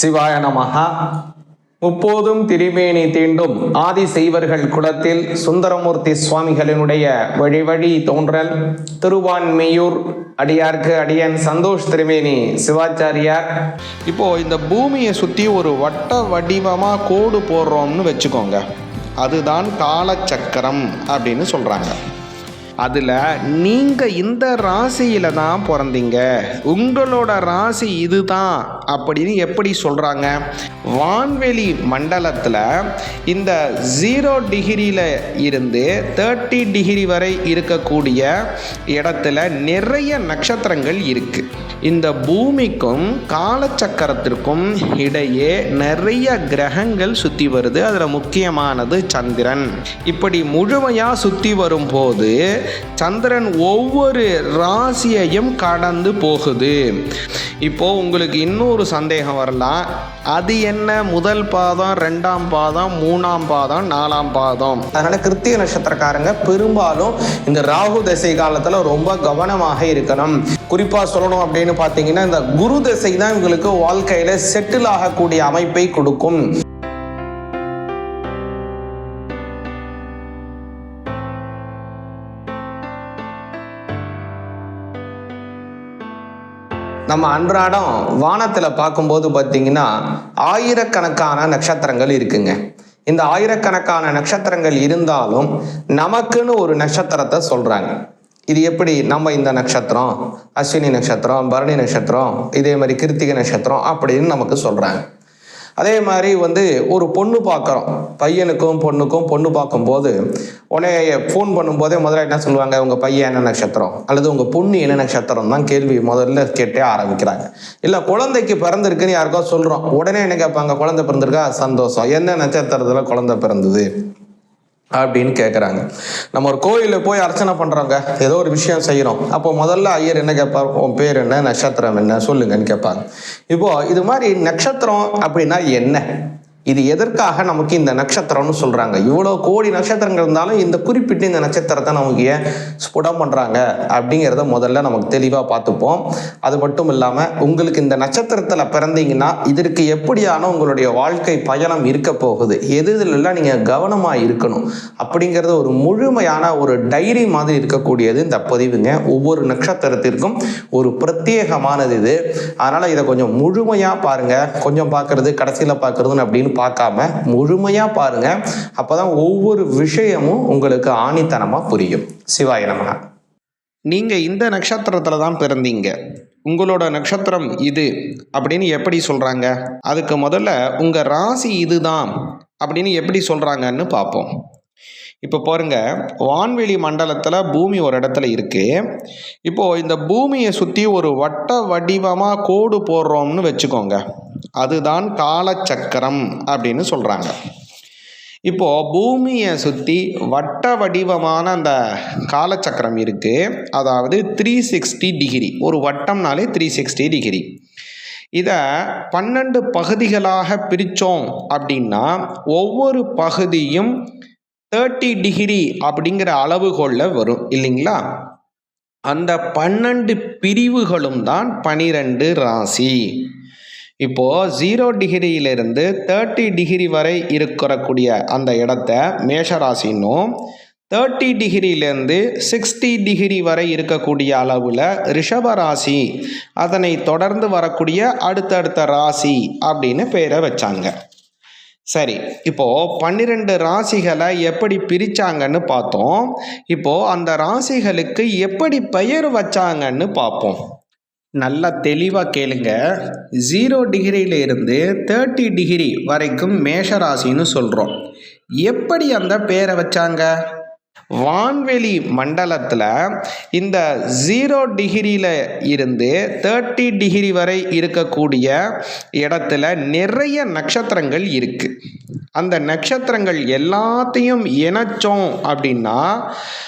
சிவாய நமஹா. முப்போதும் திரிவேணி தீண்டும் ஆதி செய்வர்கள் குலத்தில் சுந்தரமூர்த்தி சுவாமிகளினுடைய வழி வழி தோன்றல். திருவான்மையூர் அடியார்க்கு அடியன் சந்தோஷ் திரிவேணி சிவாச்சாரியார். இப்போ இந்த பூமியை சுற்றி ஒரு வட்ட வடிவமாக கோடு போடுறோம்னு வச்சுக்கோங்க. அதுதான் காலச்சக்கரம் அப்படின்னு சொல்கிறாங்க அதில் நீங்கள் இந்த ராசியில் தான் பிறந்தீங்க. உங்களோட ராசி இதுதான் அப்படின்னு எப்படி சொல்கிறாங்க வான்வெளி மண்டலத்தில் இந்த ஜீரோ டிகிரியில் இருந்து தேர்ட்டி டிகிரி வரை இருக்கக்கூடிய இடத்துல நிறைய நட்சத்திரங்கள் இருக்குது இந்த பூமிக்கும் காலச்சக்கரத்திற்கும் இடையே நிறைய கிரகங்கள் சுற்றி வருது. அதில் முக்கியமானது சந்திரன். இப்படி முழுமையாக சுற்றி வரும்போது சந்திரன் ஒவ்வொரு ராசியையும் கடந்து போகுது. இப்போ உங்களுக்கு இன்னொரு சந்தேகம் வரலாம். அது என்ன? முதல் பாதம் ரெண்டாம் பாதம் மூணாம் பாதம் நாலாம் பாதம்? அதனால கிருத்திக நட்சத்திரக்காரங்க பெரும்பாலும் இந்த ராகு தசை காலத்துல ரொம்ப கவனமாக இருக்கணும். குறிப்பா சொல்லணும் அப்படின்னு பார்த்தீங்கன்னா இந்த குரு தசை தான் இவங்களுக்கு வாழ்க்கையில செட்டில் ஆகக்கூடிய அமைப்பை கொடுக்கும். நம்ம அன்றாடம் வானத்தில் பார்க்கும்போது பார்த்தீங்கன்னா ஆயிரக்கணக்கான நட்சத்திரங்கள் இருக்குங்க. இந்த ஆயிரக்கணக்கான நட்சத்திரங்கள் இருந்தாலும் நமக்குன்னு ஒரு நட்சத்திரத்தை சொல்கிறாங்க இது எப்படி? நம்ம இந்த நட்சத்திரம் அஸ்வினி நட்சத்திரம் பரணி நட்சத்திரம் இதே மாதிரி கிருத்திகை நட்சத்திரம் அப்படின்னு நமக்கு சொல்கிறாங்க அதே மாதிரி வந்து ஒரு பொண்ணு பார்க்குறோம். பையனுக்கும் பொண்ணுக்கும் பொண்ணு பார்க்கும்போது உடனே ஃபோன் பண்ணும்போதே முதல்ல என்ன சொல்லுவாங்க? உங்கள் பையன் என்ன நட்சத்திரம்? அல்லது உங்கள் பொண்ணு என்ன நட்சத்திரம் தான் கேள்வி முதல்ல கேட்டே ஆரம்பிக்கிறாங்க. இல்லை குழந்தைக்கு பிறந்திருக்குன்னு யாருக்கோ சொல்கிறோம் உடனே என்ன கேட்பாங்க? குழந்தை பிறந்திருக்கா? சந்தோஷம். என்ன நட்சத்திரத்தில் குழந்தை பிறந்தது? அப்படின்னு கேட்குறாங்க நம்ம ஒரு கோயிலில் போய் அர்ச்சனை பண்ணுறோங்க ஏதோ ஒரு விஷயம் செய்கிறோம் அப்போ முதல்ல ஐயர் என்ன கேட்பார் உன் பேர் என்ன? நட்சத்திரம் என்ன? சொல்லுங்கன்னு கேட்பாங்க இப்போ இது மாதிரி நட்சத்திரம் அப்படின்னா என்ன? இது எதற்காக நமக்கு இந்த நட்சத்திரம்னு சொல்கிறாங்க இவ்வளோ கோடி நட்சத்திரங்கள் இருந்தாலும் இந்த குறிப்பிட்டு இந்த நட்சத்திரத்தை நமக்கு ஏன் ஸ்புடம் பண்ணுறாங்க அப்படிங்கிறத முதல்ல நமக்கு தெளிவாக பார்த்துப்போம். அது மட்டும் இல்லாமல் உங்களுக்கு இந்த நட்சத்திரத்தில் பிறந்தீங்கன்னா இதற்கு எப்படியான உங்களுடைய வாழ்க்கை பயணம் இருக்க போகுது? எது இதுலெல்லாம் நீங்கள் கவனமாக இருக்கணும்? அப்படிங்கிறது ஒரு முழுமையான ஒரு டைரி மாதிரி இருக்கக்கூடியது இந்த பதிவுங்க. ஒவ்வொரு நட்சத்திரத்திற்கும் ஒரு பிரத்யேகமானது இது. அதனால் இதை கொஞ்சம் முழுமையாக பாருங்கள் கொஞ்சம் பார்க்குறது கடைசியில் பார்க்குறதுன்னு அப்படின்னு பார்க்காம முழுமையாக பாருங்கள் அப்போ தான் ஒவ்வொரு விஷயமும் உங்களுக்கு ஆணித்தனமாக புரியும். சிவாய நமகா. நீங்கள் இந்த நட்சத்திரத்தில் தான் பிறந்தீங்க. உங்களோட நட்சத்திரம் இது அப்படின்னு எப்படி சொல்கிறாங்க அதுக்கு முதல்ல உங்கள் ராசி இதுதான் அப்படின்னு எப்படி சொல்கிறாங்கன்னு பார்ப்போம். இப்போ பாருங்க வான்வெளி மண்டலத்தில் பூமி ஒரு இடத்துல இருக்குது இப்போது இந்த பூமியை சுற்றி ஒரு வட்ட வடிவமாக கோடு போடுறோம்னு வச்சுக்கோங்க. அதுதான் காலச்சக்கரம் அப்படின்னு சொல்கிறாங்க இப்போ பூமியை சுற்றி வட்ட வடிவமான அந்த காலச்சக்கரம் இருக்குது அதாவது த்ரீ சிக்ஸ்டி டிகிரி ஒரு வட்டம்னாலே த்ரீ சிக்ஸ்டி டிகிரி இதை பன்னெண்டு பகுதிகளாக பிரித்தோம் அப்படின்னா ஒவ்வொரு பகுதியும் தேர்ட்டி டிகிரி அப்படிங்கிற அளவுகோலில் வரும் இல்லைங்களா? அந்த பன்னெண்டு பிரிவுகளும் தான் பனிரெண்டு ராசி. இப்போ ஜீரோ டிகிரியிலிருந்து தேர்ட்டி டிகிரி வரை இருக்கக்கூடிய அந்த இடத்த மேஷராசின்னும் தேர்ட்டி டிகிரியிலேருந்து சிக்ஸ்டி டிகிரி வரை இருக்கக்கூடிய அளவில் ரிஷபராசி அதனை தொடர்ந்து வரக்கூடிய அடுத்தடுத்த ராசி அப்படின்னு பேரை வச்சாங்க. சரி இப்போ பன்னிரெண்டு ராசிகளை எப்படி பிரிச்சாங்கன்னு பார்த்தோம். இப்போ அந்த ராசிகளுக்கு எப்படி பெயர் வச்சாங்கன்னு பார்ப்போம். நல்லா தெளிவாக கேளுங்க. ஜீரோ டிகிரியில இருந்து தேர்ட்டி டிகிரி வரைக்கும் மேஷ ராசின்னு சொல்கிறோம் எப்படி அந்த பேரை வச்சாங்க? வான்வெளி மண்டலத்தில் இந்த ஜீரோ டிகிரியில் இருந்து தேர்ட்டி டிகிரி வரை இருக்கக்கூடிய இடத்துல நிறைய நட்சத்திரங்கள் இருக்குது அந்த நட்சத்திரங்கள் எல்லாத்தையும் இணைச்சோம் அப்படின்னா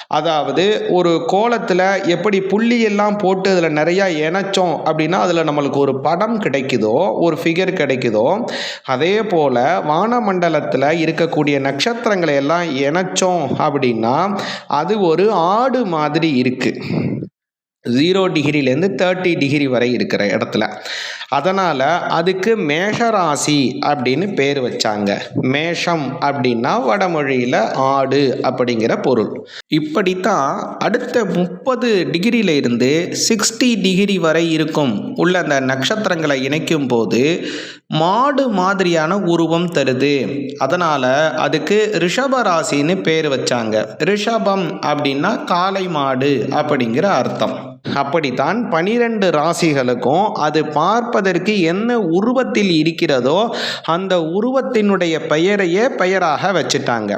அதாவது ஒரு கோலத்தில் எப்படி புள்ளி எல்லாம் போட்டு அதில் நிறையா இணைச்சோம் அப்படின்னா அதில் நம்மளுக்கு ஒரு படம் கிடைக்குதோ ஒரு ஃபிகர் கிடைக்குதோ அதே போல் வானமண்டலத்தில் இருக்கக்கூடிய நட்சத்திரங்களை எல்லாம் இணைச்சோம் அப்படின்னா அது ஒரு ஆடு மாதிரி இருக்குது ஜீரோ டிகிரிலேருந்து தேர்ட்டி டிகிரி வரை இருக்கிற இடத்துல. அதனால் அதுக்கு மேஷராசி அப்படின்னு பேர் வச்சாங்க. மேஷம் அப்படின்னா வடமொழியில் ஆடு அப்படிங்கிற பொருள். இப்படித்தான் அடுத்த முப்பது டிகிரியில இருந்து சிக்ஸ்டி டிகிரி வரை இருக்கும் உள்ள அந்த நட்சத்திரங்களை இணைக்கும் போது மாடு மாதிரியான உருவம் தருது. அதனால் அதுக்கு ரிஷபராசின்னு பேர் வச்சாங்க. ரிஷபம் அப்படின்னா காளை மாடு அப்படிங்கிற அர்த்தம். அப்படித்தான் பனிரெண்டு ராசிகளுக்கும் அது பார்ப்பதற்கு என்ன உருவத்தில் இருக்கிறதோ அந்த உருவத்தினுடைய பெயரையே பெயராக வச்சுட்டாங்க.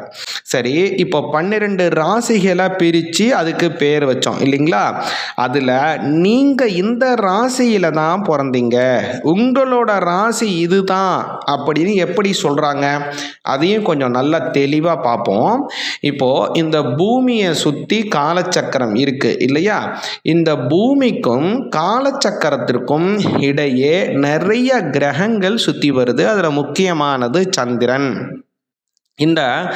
சரி இப்போ பன்னிரெண்டு ராசிகளை பிரித்து அதுக்கு பேர் வச்சோம் இல்லைங்களா? அதில் நீங்கள் இந்த ராசியில் தான் பிறந்தீங்க. உங்களோட ராசி இதுதான் அப்படின்னு எப்படி சொல்கிறாங்க அதையும் கொஞ்சம் நல்லா தெளிவாக பார்ப்போம். இப்போது இந்த பூமியை சுற்றி காலச்சக்கரம் இருக்குது இல்லையா? இந்த பூமிக்கும் காலச்சக்கரத்திற்கும் இடையே நிறைய கிரகங்கள் சுற்றி வருது. அதில் முக்கியமானது சந்திரன். இந்த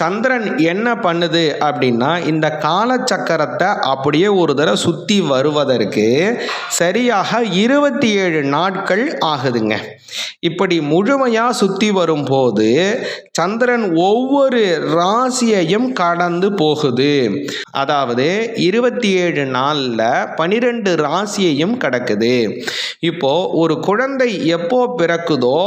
சந்திரன் என்ன பண்ணுது அப்படின்னா இந்த காலச்சக்கரத்தை அப்படியே ஒரு தடவை சுற்றி வருவதற்கு சரியாக இருபத்தி ஏழு நாட்கள் ஆகுதுங்க. இப்படி முழுமையாக சுற்றி வரும்போது சந்திரன் ஒவ்வொரு ராசியையும் கடந்து போகுது. அதாவது இருபத்தி ஏழு நாளில் பனிரெண்டு ராசியையும் கடக்குது. இப்போ ஒரு குழந்தை எப்போ பிறக்குதோ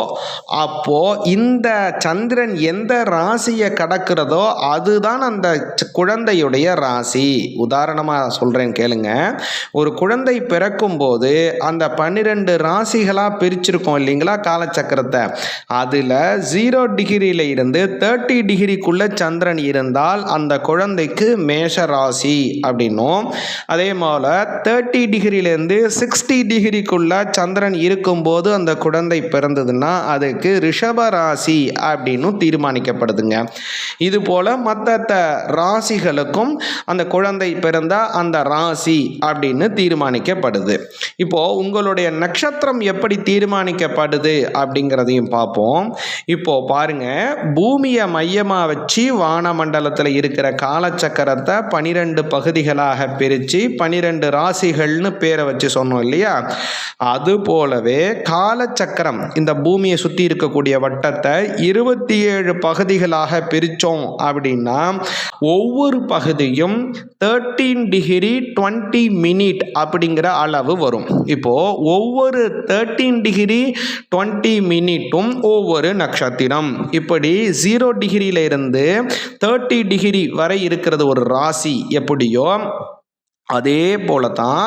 அப்போ இந்த சந்திரன் எந்த ராசியை கடக்கிறதோ அதுதான் அந்த குழந்தையுடைய ராசி. உதாரணமாக சொல்கிறேன் கேளுங்க. ஒரு குழந்தை பிறக்கும்போது அந்த பன்னிரெண்டு ராசிகளாக பிரிச்சிருக்கோம் இல்லைங்களா காலச்சக்கரத்தை. அதில் ஜீரோ டிகிரியில் இருந்து தேர்ட்டி டிகிரிக்குள்ள சந்திரன் இருந்தால் அந்த குழந்தைக்கு மேஷ ராசி அப்படின்னும். அதே போல் தேர்ட்டி டிகிரியிலேருந்து சிக்ஸ்டி டிகிரிக்குள்ள சந்திரன் இருக்கும்போது அந்த குழந்தை பிறந்ததுன்னா அதுக்கு ரிஷப ராசி அப்படின்னு தீர்மானிக்கப்படுதுங்க. இது போல் மற்ற ராசிகளுக்கும் அந்த குழந்தை பிறந்தா அந்த ராசி அப்படின்னு தீர்மானிக்கப்படுது. இப்போ உங்களுடைய நட்சத்திரம் எப்படி தீர்மானிக்கப்படுது அப்படிங்கிறதையும் பார்ப்போம். இப்போ பாருங்க பூமியை மையமாக வச்சு வானமண்டலத்தில் இருக்கிற காலச்சக்கரத்தை பனிரெண்டு பகுதிகளாக பிரித்து பனிரெண்டு ராசிகள்னு பேரை வச்சு சொன்னோம் இல்லையா? அது போலவே காலச்சக்கரம் இந்த பூமியை சுற்றி இருக்கக்கூடிய வட்டத்தை இருபத்தி ஏழு பகுதிகளாக பிரித்தோம் அப்படின்னா ஒவ்வொரு பகுதியும் தேர்ட்டீன் டிகிரி டுவெண்ட்டி மினிட் அப்படிங்கிற அளவு வரும். இப்போ ஒவ்வொரு தேர்ட்டீன் டிகிரி டுவெண்ட்டி மினிட்டும் ஒவ்வொரு நட்சத்திரம். இப்படி ஜீரோ டிகிரியில இருந்து தேர்ட்டி டிகிரி வரை இருக்கிறது ஒரு ராசி எப்படியோ அதே போல தான்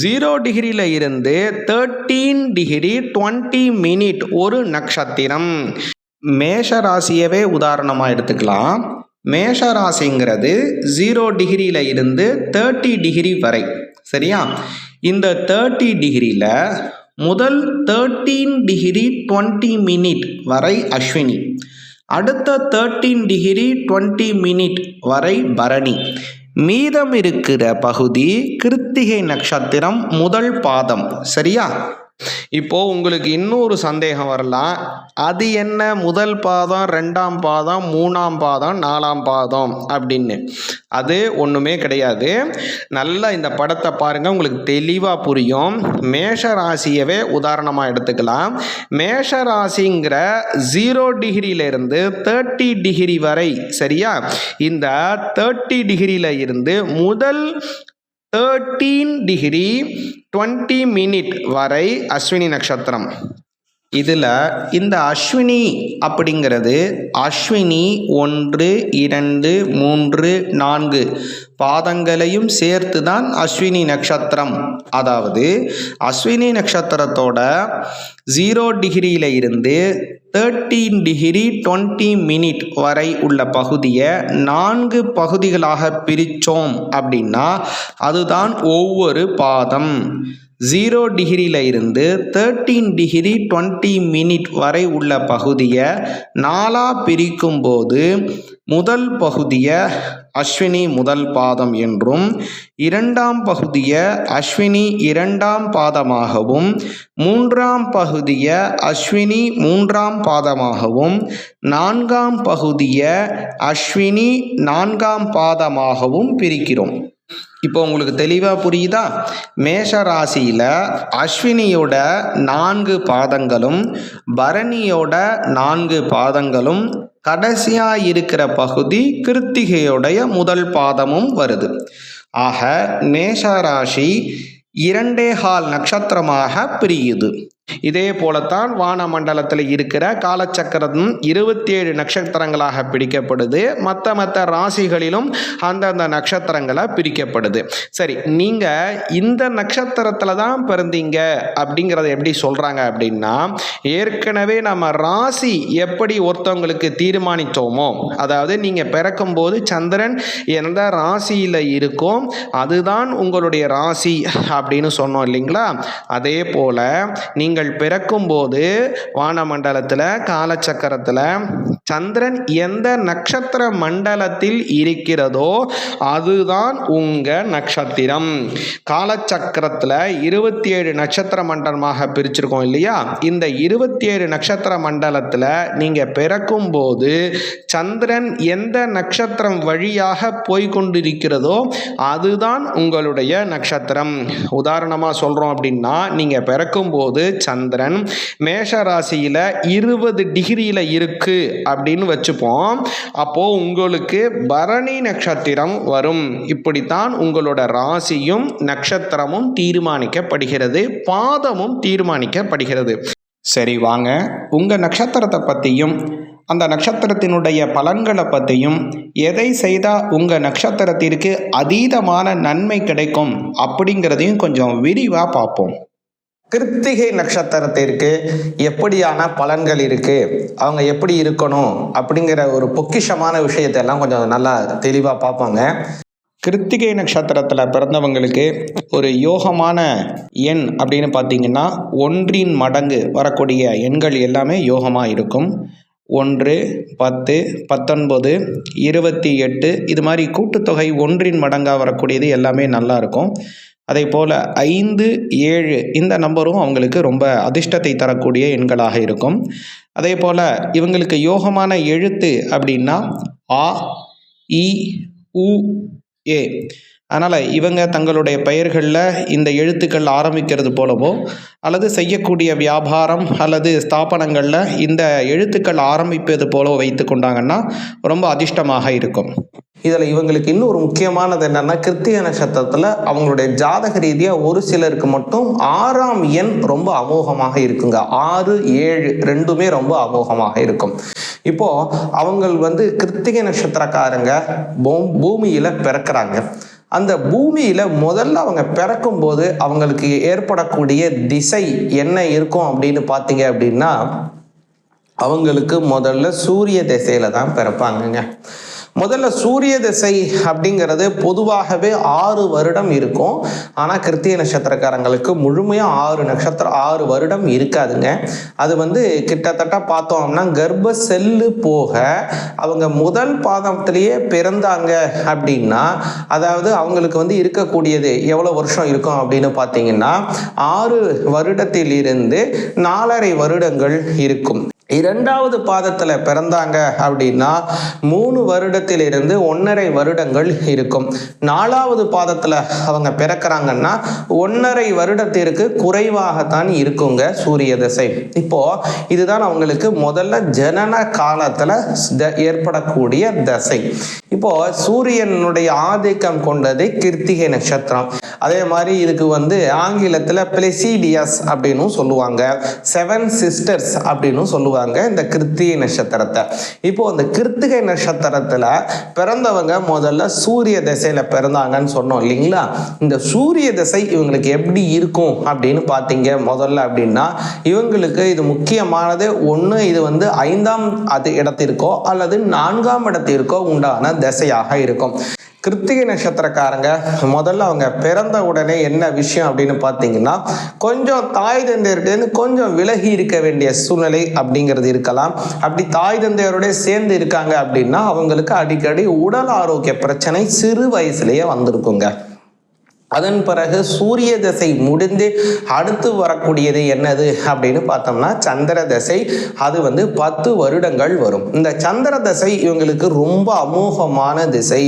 ஜீரோ டிகிரியில் இருந்து தேர்ட்டீன் டிகிரி டுவெண்ட்டி மினிட் ஒரு நட்சத்திரம். மேஷ ராசியவே உதாரணமாக எடுத்துக்கலாம். மேஷ ராசிங்கிறது ஜீரோ டிகிரியில் இருந்து தேர்ட்டி டிகிரி வரை சரியா? இந்த தேர்ட்டி டிகிரியில் முதல் தேர்ட்டீன் டிகிரி டுவெண்ட்டி மினிட் வரை அஸ்வினி. அடுத்த தேர்ட்டீன் டிகிரி டுவெண்ட்டி மினிட் வரை பரணி. மீதம் இருக்கிற பகுதி கிருத்திகை நட்சத்திரம் முதல் பாதம் சரியா? இப்போ உங்களுக்கு இன்னொரு சந்தேகம் வரலாம். அது என்ன? முதல் பாதம் ரெண்டாம் பாதம் மூணாம் பாதம் நாலாம் பாதம் அப்படின்னு. அது ஒன்றுமே கிடையாது. நல்லா இந்த படத்தை பாருங்கள் உங்களுக்கு தெளிவாக புரியும். மேஷ ராசியவே உதாரணமாக எடுத்துக்கலாம். மேஷ ராசிங்கிற ஜீரோ டிகிரியிலிருந்து தேர்ட்டி டிகிரி வரை சரியா? இந்த தேர்ட்டி டிகிரியில் இருந்து முதல் தேர்ட்டீன் டிகிரி டுவெண்ட்டி மினிட் வரை அஸ்வினி நட்சத்திரம். இதில் இந்த அஸ்வினி அப்படிங்கிறது அஸ்வினி ஒன்று இரண்டு மூன்று நான்கு பாதங்களையும் சேர்த்து தான் அஸ்வினி நட்சத்திரம். அதாவது அஸ்வினி நட்சத்திரத்தோட ஜீரோ டிகிரியில் இருந்து தேர்ட்டீன் டிகிரி டுவெண்ட்டி மினிட் வரை உள்ள பகுதியை நான்கு பகுதிகளாக பிரித்தோம் அப்படின்னா அதுதான் ஒவ்வொரு பாதம். ஜீரோ டிகிரியில் இருந்து தேர்ட்டீன் டிகிரி டுவெண்ட்டி மினிட் வரை உள்ள பகுதியை நாலாக பிரிக்கும் போது முதல் பகுதியை அஸ்வினி முதல் பாதம் என்றும் இரண்டாம் பகுதிய அஸ்வினி இரண்டாம் பாதமாகவும் மூன்றாம் பகுதிய அஸ்வினி மூன்றாம் பாதமாகவும் நான்காம் பகுதிய அஸ்வினி நான்காம் பாதமாகவும் பிரிக்கிறோம். இப்போ உங்களுக்கு தெளிவாக புரியுதா? மேஷ ராசியில் அஸ்வினியோட நான்கு பாதங்களும் பரணியோட நான்கு பாதங்களும் கடைசியாக இருக்கிற பகுதி கிருத்திகையுடைய முதல் பாதமும் வருது. ஆக மேஷ ராசி இரண்டே கால் நட்சத்திரமாக பிரியுது. இதே போலத்தான் வானமண்டலத்தில் இருக்கிற காலச்சக்கரம் இருபத்தி ஏழு நட்சத்திரங்களாக பிரிக்கப்படுது. மற்ற மற்ற ராசிகளிலும் அந்தந்த நட்சத்திரங்களாக பிரிக்கப்படுது. சரி நீங்கள் இந்த நட்சத்திரத்தில் தான் பிறந்தீங்க அப்படிங்கிறத எப்படி சொல்கிறாங்க அப்படின்னா ஏற்கனவே நம்ம ராசி எப்படி ஒருத்தவங்களுக்கு தீர்மானித்தோமோ அதாவது நீங்கள் பிறக்கும்போது சந்திரன் எந்த ராசியில் இருக்கோ அதுதான் உங்களுடைய ராசி அப்படின்னு சொன்னோம் இல்லைங்களா? அதே போல் நீங்கள் பிறக்கும்போது வானமண்டலத்தில் காலச்சக்கரத்தில் சந்திரன் எந்த நட்சத்திர மண்டலத்தில் இருக்கிறதோ அதுதான் உங்கள் நட்சத்திரம். காலச்சக்கரத்தில் இருபத்தி ஏழு நட்சத்திர மண்டலமாக பிரிச்சிருக்கோம் இல்லையா? இந்த இருபத்தி ஏழு நட்சத்திர மண்டலத்தில் நீங்கள் பிறக்கும்போது சந்திரன் எந்த நட்சத்திரம் வழியாக போய்கொண்டிருக்கிறதோ அதுதான் உங்களுடைய நட்சத்திரம். உதாரணமாக சொல்கிறோம் அப்படின்னா நீங்கள் பிறக்கும்போது சந்திரன் மேஷ ராசியில் இருபது டிகிரியில் இருக்கு அப்படின்னு வச்சுப்போம். அப்போது உங்களுக்கு பரணி நட்சத்திரம் வரும். இப்படித்தான் உங்களோட ராசியும் நட்சத்திரமும் தீர்மானிக்கப்படுகிறது. பாதமும் தீர்மானிக்கப்படுகிறது. சரி வாங்க. உங்கள் நட்சத்திரத்தை பற்றியும் அந்த நட்சத்திரத்தினுடைய பலன்களை பற்றியும் எதை செய்தால் உங்கள் நட்சத்திரத்திற்கு அதீதமான நன்மை கிடைக்கும் அப்படிங்கிறதையும் கொஞ்சம் விரிவாக பார்ப்போம். கிருத்திகை நட்சத்திரத்திற்கு எப்படியான பலன்கள் இருக்கு. அவங்க எப்படி இருக்கணும் அப்படிங்கிற ஒரு பொக்கிஷமான விஷயத்தை எல்லாம் கொஞ்சம் நல்லா தெளிவாக பார்ப்பாங்க. கிருத்திகை நட்சத்திரத்தில் பிறந்தவங்களுக்கு ஒரு யோகமான எண் அப்படின்னு பார்த்தீங்கன்னா ஒன்றின் மடங்கு வரக்கூடிய எண்கள் எல்லாமே யோகமாக இருக்கும். ஒன்று பத்து பத்தொன்பது இருபத்தி எட்டு இது மாதிரி கூட்டுத்தொகை ஒன்றின் மடங்காக வரக்கூடியது எல்லாமே நல்லா இருக்கும். அதே போல் ஐந்து ஏழு இந்த நம்பரும் அவங்களுக்கு ரொம்ப அதிர்ஷ்டத்தை தரக்கூடிய எண்களாக இருக்கும். அதே போல் இவங்களுக்கு யோகமான எழுத்து அப்படின்னா ஆ இ உ ஏ. அதனால் இவங்க தங்களுடைய பெயர்களில் இந்த எழுத்துக்கள் ஆரம்பிக்கிறது போலவோ அல்லது செய்யக்கூடிய வியாபாரம் அல்லது ஸ்தாபனங்களில் இந்த எழுத்துக்கள் ஆரம்பிப்பது போலவோ வைத்து கொண்டாங்கன்னா ரொம்ப அதிர்ஷ்டமாக இருக்கும். இதில் இவங்களுக்கு இன்னும் ஒரு முக்கியமானது என்னென்னா கிருத்திகை நட்சத்திரத்தில் அவங்களுடைய ஜாதக ரீதியாக ஒரு சிலருக்கு மட்டும் ஆறாம் எண் ரொம்ப அமோகமாக இருக்குங்க. ஆறு ஏழு ரெண்டுமே ரொம்ப அமோகமாக இருக்கும். இப்போது அவங்க வந்து கிருத்திகை நட்சத்திரக்காரங்க பூ- பிறக்கிறாங்க. அந்த பூமியில் முதல்ல அவங்க பிறக்கும் போது அவங்களுக்கு ஏற்படக்கூடிய திசை என்ன இருக்கும் அப்படின்னு பார்த்தீங்க அப்படின்னா அவங்களுக்கு முதல்ல சூரிய திசையில தான் பிறப்பாங்கங்க. முதல்ல சூரிய திசை அப்படிங்கிறது பொதுவாகவே ஆறு வருடம் இருக்கும். ஆனால் கிருத்திய நட்சத்திரக்காரங்களுக்கு முழுமையாக ஆறு நட்சத்திரம் ஆறு வருடம் இருக்காதுங்க. அது வந்து கிட்டத்தட்ட பார்த்தோம்னா கர்ப்ப செல்லு போக அவங்க முதல் பாதத்திலேயே பிறந்தாங்க அப்படின்னா அதாவது அவங்களுக்கு வந்து இருக்கக்கூடியது எவ்வளோ வருஷம் இருக்கும் அப்படின்னு பார்த்தீங்கன்னா ஆறு வருடத்திலிருந்து நாலரை வருடங்கள் இருக்கும். இரண்டாவது பாதத்தில் பிறந்தாங்க அப்படின்னா மூணு வருடத்திலிருந்து ஒன்றரை வருடங்கள் இருக்கும். நாலாவது பாதத்தில் அவங்க பிறக்கிறாங்கன்னா ஒன்றரை வருடத்திற்கு குறைவாகத்தான் இருக்குங்க சூரிய திசை. இப்போ இதுதான் அவங்களுக்கு முதல்ல ஜனன காலத்தில் த- ஏற்படக்கூடிய தசை. இப்போ சூரியனுடைய ஆதிக்கம் கொண்டது கிருத்திகை நட்சத்திரம். அதே மாதிரி இதுக்கு வந்து ஆங்கிலத்தில் பிளெசிடியஸ் அப்படின்னும் சொல்லுவாங்க. செவன் சிஸ்டர்ஸ் அப்படின்னும் சொல்லுவாங்க. இந்த கிருத்திகை நட்சத்திரத்தை. இப்போ இந்த கிருத்திகை நட்சத்திரத்தில் பிறந்தவங்க முதல்ல சூரிய திசையில் பிறந்தாங்கன்னு சொன்னோம் இல்லைங்களா? இந்த சூரிய திசை இவங்களுக்கு எப்படி இருக்கும் அப்படின்னு பார்த்தீங்க முதல்ல அப்படின்னா இவங்களுக்கு இது முக்கியமானது ஒன்று இது வந்து ஐந்தாம் அது இடத்திற்கோ அல்லது நான்காம் இடத்திற்கோ உண்டான திசையாக இருக்கும். கிருத்திகை நட்சத்திரக்காரங்க முதல்ல அவங்க பிறந்த உடனே என்ன விஷயம் அப்படின்னு பார்த்தீங்கன்னா கொஞ்சம் தாய் தந்தையர்கிட்டேருந்து கொஞ்சம் விலகி இருக்க வேண்டிய சூழ்நிலை அப்படிங்கிறது இருக்கலாம். அப்படி தாய் தந்தையரோடய சேர்ந்து இருக்காங்க அப்படின்னா அவங்களுக்கு அடிக்கடி உடல் ஆரோக்கிய பிரச்சனை சிறு வயசுலேயே வந்திருக்குங்க. அதன் பிறகு சூரிய தசை முடிந்து அடுத்து வரக்கூடியது என்னது அப்படின்னு பார்த்தோம்னா சந்திர தசை. அது வந்து பத்து வருடங்கள் வரும். இந்த சந்திர தசை இவங்களுக்கு ரொம்ப அமோகமான திசை.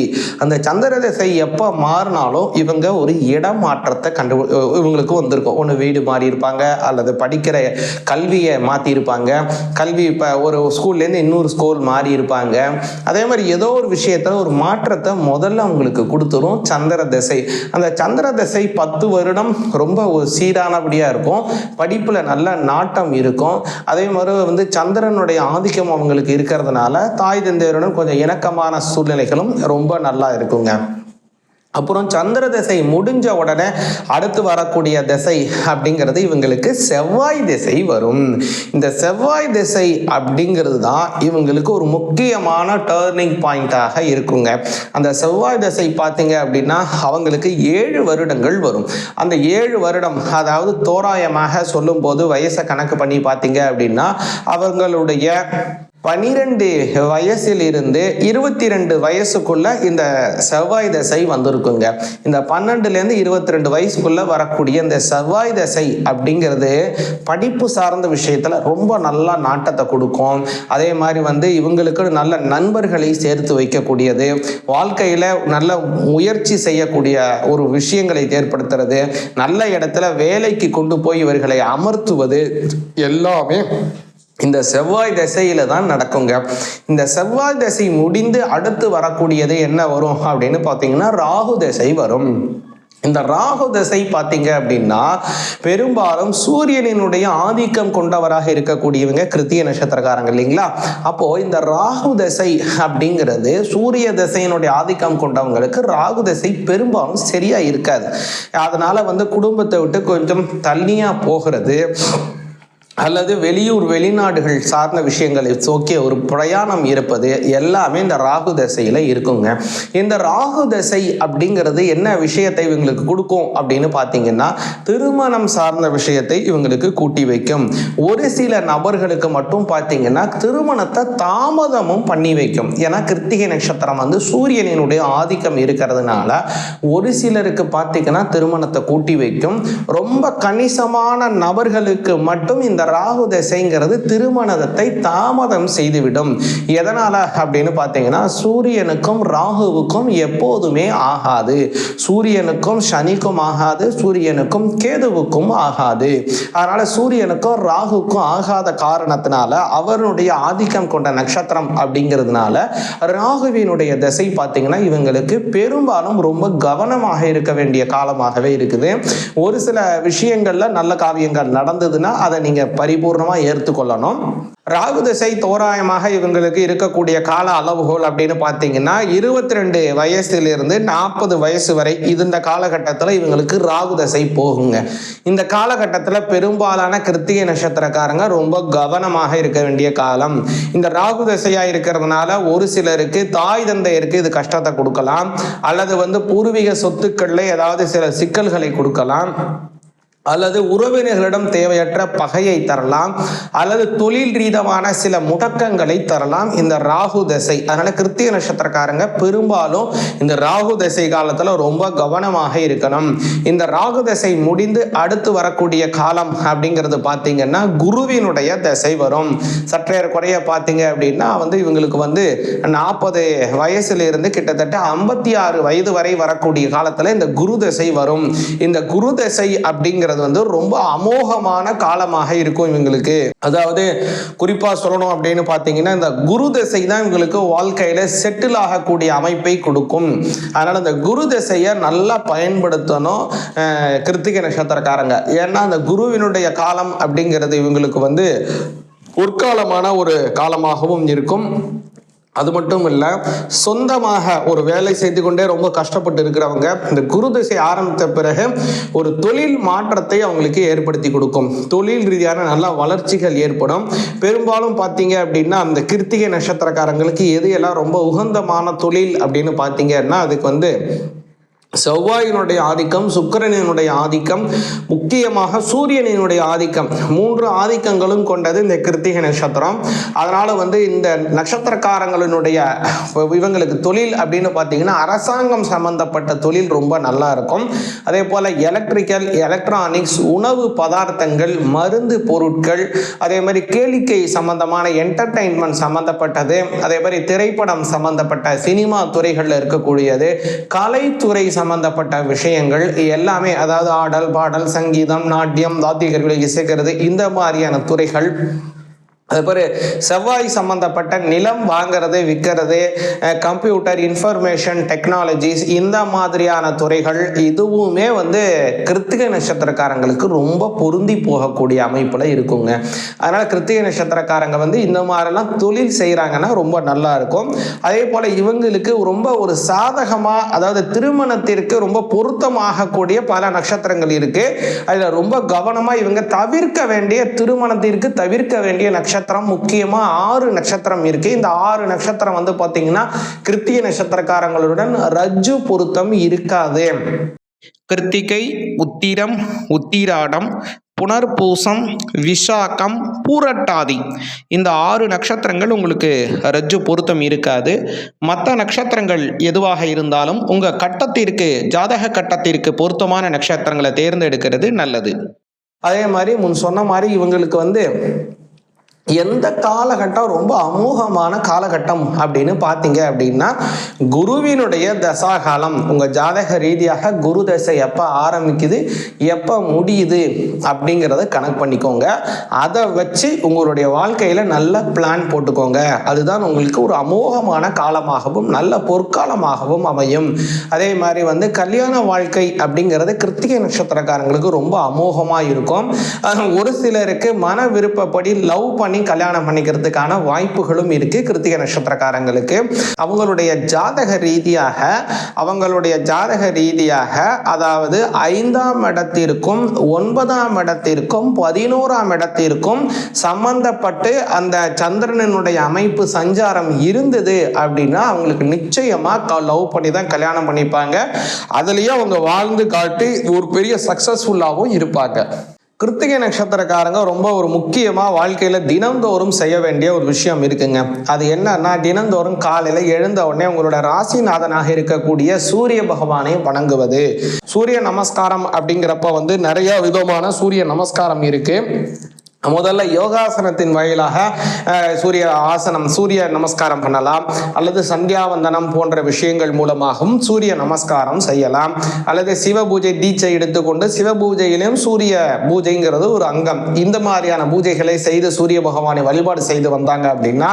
அந்த சந்திர தசை எப்போ மாறினாலும் இவங்க ஒரு இடமாற்றத்தை கண்டு இவங்களுக்கு வந்திருக்கும். ஒன்று வீடு மாறி இருப்பாங்க அல்லது படிக்கிற கல்வியை மாற்றிருப்பாங்க கல்வி இப்போ ஒரு ஸ்கூல்லேருந்து இன்னொரு ஸ்கூல் மாறி இருப்பாங்க அதே மாதிரி ஏதோ ஒரு விஷயத்தில் ஒரு மாற்றத்தை முதல்ல அவங்களுக்கு கொடுத்துரும் சந்திர தசை. அந்த சந்திர சந்திர தசை பத்து வருடம் ரொம்ப ஒரு சீரானபடியாக இருக்கும். படிப்பில் நல்ல நாட்டம் இருக்கும். அதே மாதிரி வந்து சந்திரனுடைய ஆதிக்கம் அவங்களுக்கு இருக்கிறதுனால தாய் தந்தையருடன் கொஞ்சம் இணக்கமான சூழ்நிலைகளும் ரொம்ப நல்லா இருக்குங்க. அப்புறம் சந்திர திசை முடிஞ்ச உடனே அடுத்து வரக்கூடிய திசை அப்படிங்கிறது இவங்களுக்கு செவ்வாய் திசை வரும். இந்த செவ்வாய் திசை அப்படிங்கிறது தான் இவங்களுக்கு ஒரு முக்கியமான டேர்னிங் பாயிண்டாக இருக்குங்க. அந்த செவ்வாய் திசை பார்த்தீங்க அப்படின்னா அவங்களுக்கு ஏழு வருடங்கள் வரும். அந்த ஏழு வருடம் அதாவது தோராயமாக சொல்லும்போது வயசை கணக்கு பண்ணி பார்த்தீங்க அப்படின்னா அவங்களுடைய பனிரெண்டு வயசில் இருந்து இருபத்தி ரெண்டு வயசுக்குள்ள இந்த செவ்வாய் தசை வந்திருக்குங்க. இந்த பன்னெண்டுலேருந்து இருபத்தி ரெண்டு வயசுக்குள்ள வரக்கூடிய இந்த செவ்வாய் தசை அப்படிங்கிறது படிப்பு சார்ந்த விஷயத்துல ரொம்ப நல்லா நாட்டத்தை கொடுக்கும். அதே மாதிரி வந்து இவங்களுக்கு நல்ல நண்பர்களை சேர்த்து வைக்கக்கூடியது. வாழ்க்கையில நல்ல முயற்சி செய்யக்கூடிய ஒரு விஷயங்களை ஏற்படுத்துறது. நல்ல இடத்துல வேலைக்கு கொண்டு போய் இவர்களை அமர்த்துவது எல்லாமே இந்த செவ்வாய் திசையில தான் நடக்குங்க. இந்த செவ்வாய் திசை முடிந்து அடுத்து வரக்கூடியது என்ன வரும் அப்படின்னு பார்த்தீங்கன்னா ராகு திசை வரும். இந்த ராகு திசை பார்த்தீங்க அப்படின்னா பெரும்பாலும் சூரியனினுடைய ஆதிக்கம் கொண்டவராக இருக்கக்கூடியவங்க கிருத்திய நட்சத்திரக்காரங்க இல்லைங்களா? அப்போ இந்த ராகு திசை அப்படிங்கிறது சூரிய திசையினுடைய ஆதிக்கம் கொண்டவங்களுக்கு ராகு திசை பெரும்பாலும் சரியா இருக்காது. அதனால வந்து குடும்பத்தை விட்டு கொஞ்சம் தள்ளியா போகிறது. அல்லது வெளியூர் வெளிநாடுகள் சார்ந்த விஷயங்களை நோக்கிய ஒரு பிரயாணம் இருப்பது எல்லாமே இந்த ராகு தசையில் இருக்குங்க. இந்த ராகு தசை அப்படிங்கிறது என்ன விஷயத்தை இவங்களுக்கு கொடுக்கும் அப்படின்னு பார்த்தீங்கன்னா திருமணம் சார்ந்த விஷயத்தை இவங்களுக்கு கூட்டி வைக்கும். ஒரு சில நபர்களுக்கு மட்டும் பார்த்தீங்கன்னா திருமணத்தை தாமதமும் பண்ணி வைக்கும். ஏன்னா கிருத்திகை நட்சத்திரம் வந்து சூரியனினுடைய ஆதிக்கம் இருக்கிறதுனால ஒரு சிலருக்கு பார்த்தீங்கன்னா திருமணத்தை கூட்டி வைக்கும். ரொம்ப கணிசமான நபர்களுக்கு மட்டும் இந்த ராகு திசைங்கிறது திருமணத்தை தாமதம் செய்துவிடும். எதனால அப்படின்னு பார்த்தீங்கன்னா சூரியனுக்கும் ராகுவுக்கும் எப்போதுமே ஆகாது. சூரியனுக்கும் சனிக்கும் ஆகாது சூரியனுக்கும் கேதுவுக்கும் ஆகாது. அதனால சூரியனுக்கும் ராகுக்கும் ஆகாத காரணத்தினால அவருடைய ஆதிக்கம் கொண்ட நட்சத்திரம் அப்படிங்கிறதுனால ராகுவினுடைய திசை பார்த்தீங்கன்னா இவங்களுக்கு பெரும்பாலும் ரொம்ப கவனமாக இருக்க வேண்டிய காலமாகவே இருக்குது. ஒரு சில விஷயங்கள்ல நல்ல காரியங்கள் நடந்ததுன்னா அதை நீங்க பரிபூர்ணமாக ஏற்றுக்கொள்ளணும் ராகு திசை தோராயமாக இவங்களுக்கு இருக்கக்கூடிய கால அளவுகோல் அப்படின்னு பார்த்தீங்கன்னா இருபத்தி ரெண்டு வயசுலேருந்து நாற்பது வயசு வரை இது இந்த காலகட்டத்தில் இவங்களுக்கு ராகு திசை போகுங்க. இந்த காலகட்டத்தில் பெரும்பாலான கிருத்திகை நட்சத்திரக்காரங்க ரொம்ப கவனமாக இருக்க வேண்டிய காலம். இந்த ராகு திசையாக இருக்கிறதுனால ஒரு சிலருக்கு தாய் தந்தையருக்கு இது கஷ்டத்தை கொடுக்கலாம். அல்லது வந்து பூர்வீக சொத்துக்களில் ஏதாவது சில சிக்கல்களை கொடுக்கலாம். அல்லது உறவினர்களிடம் தேவையற்ற பகையை தரலாம் அல்லது தொழில் ரீதமான சில முடக்கங்களை தரலாம். இந்த ராகு தசை அதனால கிருத்திக நட்சத்திரக்காரங்க பெரும்பாலும் இந்த ராகு தசை காலத்துல ரொம்ப கவனமாக இருக்கணும். இந்த ராகு தசை முடிந்து அடுத்து வரக்கூடிய காலம் அப்படிங்கிறது பார்த்தீங்கன்னா குருவினுடைய தசை வரும். சற்றேறக்குறைய பார்த்தீங்க அப்படின்னா வந்து இவங்களுக்கு வந்து நாற்பது வயசுல இருந்து கிட்டத்தட்ட ஐம்பத்தி ஆறு வயது வரை வரக்கூடிய காலத்துல இந்த குரு தசை வரும். இந்த குரு தசை அப்படிங்கிறது வந்து ரொம்ப அமோகமான காலமாக இருக்கும் இவங்களுக்கு. அதாவது குறிப்பாக சொல்லணும் அப்படின்னு பார்த்தீங்கன்னா இந்த குரு தசை தான் இவங்களுக்கு வாழ்க்கையில் செட்டில் ஆகக்கூடிய அமைப்பை கொடுக்கும். அதனால் இந்த குரு தசையை நல்லா பயன்படுத்தணும் கிருத்திகை நட்சத்திரக்காரங்க. ஏன்னா அந்த குருவினுடைய காலம் அப்படிங்கிறது இவங்களுக்கு வந்து பொற்காலமான ஒரு காலமாகவும் இருக்கும். அது மட்டும் இல்லை சொந்தமாக ஒரு வேலை செய்து கொண்டே ரொம்ப கஷ்டப்பட்டு இருக்கிறவங்க இந்த குரு திசை ஆரம்பித்த பிறகு ஒரு தொழில் மாற்றத்தை அவங்களுக்கு ஏற்படுத்தி கொடுக்கும். தொழில் ரீதியான நல்ல வளர்ச்சிகள் ஏற்படும். பெரும்பாலும் பார்த்தீங்க அப்படின்னா அந்த கிருத்திகை நட்சத்திரக்காரங்களுக்கு எது எல்லாம் ரொம்ப உகந்தமான தொழில் அப்படின்னு பார்த்தீங்கன்னா அதுக்கு வந்து செவ்வாயினுடைய ஆதிக்கம் சுக்கிரனினுடைய ஆதிக்கம் முக்கியமாக சூரியனினுடைய ஆதிக்கம். மூன்று ஆதிக்கங்களும் கொண்டது இந்த கிருத்திகை நட்சத்திரம். அதனால வந்து இந்த நட்சத்திரக்காரங்களினுடைய இவங்களுக்கு தொழில் அப்படின்னு பார்த்தீங்கன்னா அரசாங்கம் சம்பந்தப்பட்ட தொழில் ரொம்ப நல்லா இருக்கும். அதே போல் எலக்ட்ரிக்கல் எலக்ட்ரானிக்ஸ் உணவு பதார்த்தங்கள் மருந்து பொருட்கள் அதே மாதிரி கேளிக்கை சம்பந்தமான என்டர்டைன்மெண்ட் சம்பந்தப்பட்டது. அதே மாதிரி திரைப்படம் சம்பந்தப்பட்ட சினிமா துறைகளில் இருக்கக்கூடியது. கலைத்துறை சம்பந்தப்பட்ட விஷயங்கள் எல்லாமே அதாவது ஆடல் பாடல் சங்கீதம் நாட்டியம் தாத்திகர்களை இசைக்கிறது இந்த மாதிரியான துறைகள் அது செவ்வாய் சம்மந்தப்பட்ட நிலம் வாங்குறது விற்கிறது கம்ப்யூட்டர் இன்ஃபர்மேஷன் டெக்னாலஜிஸ் இந்த மாதிரியான துறைகள் இதுவுமே வந்து கிருத்திகை நட்சத்திரக்காரங்களுக்கு ரொம்ப பொருந்தி போகக்கூடிய அமைப்பில் இருக்குங்க. அதனால் கிருத்திகை நட்சத்திரக்காரங்க வந்து இந்த மாதிரிலாம் தொழில் செய்கிறாங்கன்னா ரொம்ப நல்லா இருக்கும். அதே போல் இவங்களுக்கு ரொம்ப ஒரு சாதகமாக அதாவது திருமணத்திற்கு ரொம்ப பொருத்தமாகக்கூடிய பல நட்சத்திரங்கள் இருக்குது அதில் ரொம்ப கவனமாக இவங்க தவிர்க்க வேண்டிய திருமணத்திற்கு தவிர்க்க வேண்டிய நட்சத்திரம் நட்சத்திரம் முக்கியமாக ஆறு நட்சத்திரம் இருக்கு. இந்த ஆறு நட்சத்திரம் வந்து பார்த்தீங்கன்னா கிருத்திய நட்சத்திரக்காரங்களுடன் ரஜ்ஜு பொருத்தம் இருக்காது. கிருத்திகை உத்திரம் உத்திராடம் புனர்பூசம் விசாகம் பூரட்டாதி. இந்த ஆறு நட்சத்திரங்கள் உங்களுக்கு ரஜ்ஜு பொருத்தம் இருக்காது. மற்ற நட்சத்திரங்கள் எதுவாக இருந்தாலும் உங்கள் கட்டத்திற்கு ஜாதக கட்டத்திற்கு பொருத்தமான நட்சத்திரங்களை தேர்ந்தெடுக்கிறது நல்லது. அதே மாதிரி முன் சொன்ன மாதிரி இவங்களுக்கு வந்து எந்த காலகட்டம் ரொம்ப அமோகமான காலகட்டம் அப்படின்னு பார்த்தீங்க அப்படின்னா குருவினுடைய தசாகாலம் உங்கள் ஜாதக ரீதியாக குரு தசை எப்போ ஆரம்பிக்குது எப்போ முடியுது அப்படிங்கிறத கணக்கு பண்ணிக்கோங்க. அதை வச்சு உங்களுடைய வாழ்க்கையில் நல்ல பிளான் போட்டுக்கோங்க. அதுதான் உங்களுக்கு ஒரு அமோகமான காலமாகவும் நல்ல பொற்காலமாகவும் அமையும். அதே மாதிரி வந்து கல்யாண வாழ்க்கை அப்படிங்கிறது கிருத்திகை நட்சத்திரக்காரங்களுக்கு ரொம்ப அமோகமாக இருக்கும். ஒரு சிலருக்கு மன விருப்பப்படி லவ் பண்ணி கல்யாணம் பண்ணிக்கிறதுக்கான வாய்ப்புகளும் இருக்கு கிருத்திக நட்சத்திரக்காரங்களுக்கு. அவங்களுடைய ஜாதக ரீதியாக அவங்களுடைய ஜாதக ரீதியாக அதாவது ஐந்தாம் இடத்திற்கும் ஒன்பதாம் இடத்திற்கும் பதினோராம் இடத்திற்கும் சம்பந்தப்பட்டு அந்த சந்திரனினுடைய அமைப்பு சஞ்சாரம் இருந்தது அப்படின்னா அவங்களுக்கு நிச்சயமா லவ் பண்ணி தான் கல்யாணம் பண்ணிப்பாங்க. அதுலயே அவங்க வாழ்ந்து காட்டி ஒரு பெரிய சக்சஸ்ஃபுல்லாகவும் இருப்பாங்க. கிருத்திகை நட்சத்திரக்காரங்க ரொம்ப ஒரு முக்கியமாக வாழ்க்கையில் தினந்தோறும் செய்ய வேண்டிய ஒரு விஷயம் இருக்குங்க. அது என்னன்னா தினந்தோறும் காலையில் எழுந்த உடனே உங்களோட ராசிநாதனாக இருக்கக்கூடிய சூரிய பகவானை வணங்குவது. சூரிய நமஸ்காரம் அப்படிங்கிறப்ப வந்து நிறைய விதமான சூரிய நமஸ்காரம் இருக்கு. முதல்ல யோகாசனத்தின் வாயிலாக சூரிய ஆசனம் சூரிய நமஸ்காரம் பண்ணலாம். அல்லது சந்தியாவந்தனம் போன்ற விஷயங்கள் மூலமாகவும் சூரிய நமஸ்காரம் செய்யலாம். அல்லது சிவ பூஜை தீட்சை எடுத்துக்கொண்டு சிவ பூஜையிலும் சூரிய பூஜைங்கிறது ஒரு அங்கம். இந்த மாதிரியான பூஜைகளை செய்து சூரிய பகவானை வழிபாடு செய்து வந்தாங்க அப்படின்னா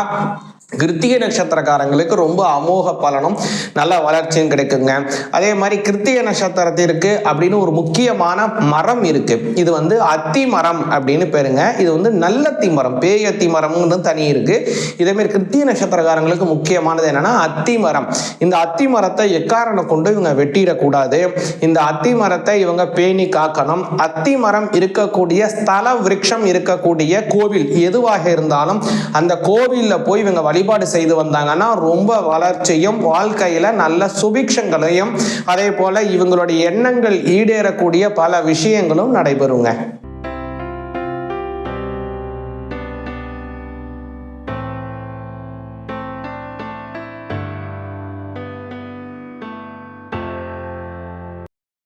கிருத்திகை நட்சத்திரக்காரங்களுக்கு ரொம்ப அமோக பலனும் நல்ல வளர்ச்சியும் கிடைக்குங்க. அதே மாதிரி கிருத்திகை நட்சத்திரத்திற்கு அப்படின்னு ஒரு முக்கியமான மரம் இருக்கு. இது வந்து அத்தி மரம் அப்படின்னு பேருங்க. இது வந்து நல்லத்தி மரம் பேய் அத்தி மரம்னு தனி இருக்கு. இதே மாதிரி கிருத்திகை நட்சத்திரக்காரங்களுக்கு முக்கியமானது என்னன்னா அத்தி மரம். இந்த அத்தி மரத்தை எக்காரணம் கொண்டு இவங்க வெட்டிடக்கூடாது? இந்த அத்தி மரத்தை இவங்க பேணி காக்கணும். அத்தி மரம் இருக்கக்கூடிய ஸ்தல விரக்ஷம் இருக்கக்கூடிய கோவில் எதுவாக இருந்தாலும் அந்த கோவிலில் போய் இவங்க வழி வழிபாடு செய்து வந்தாங்கன்னா ரொம்ப வளர்ச்சியும் வாழ்க்கையில நல்ல சுபிக்ஷங்களையும் அதே போல இவங்களுடைய எண்ணங்கள் ஈடேறக்கூடிய பல விஷயங்களும் நடைபெறுங்க.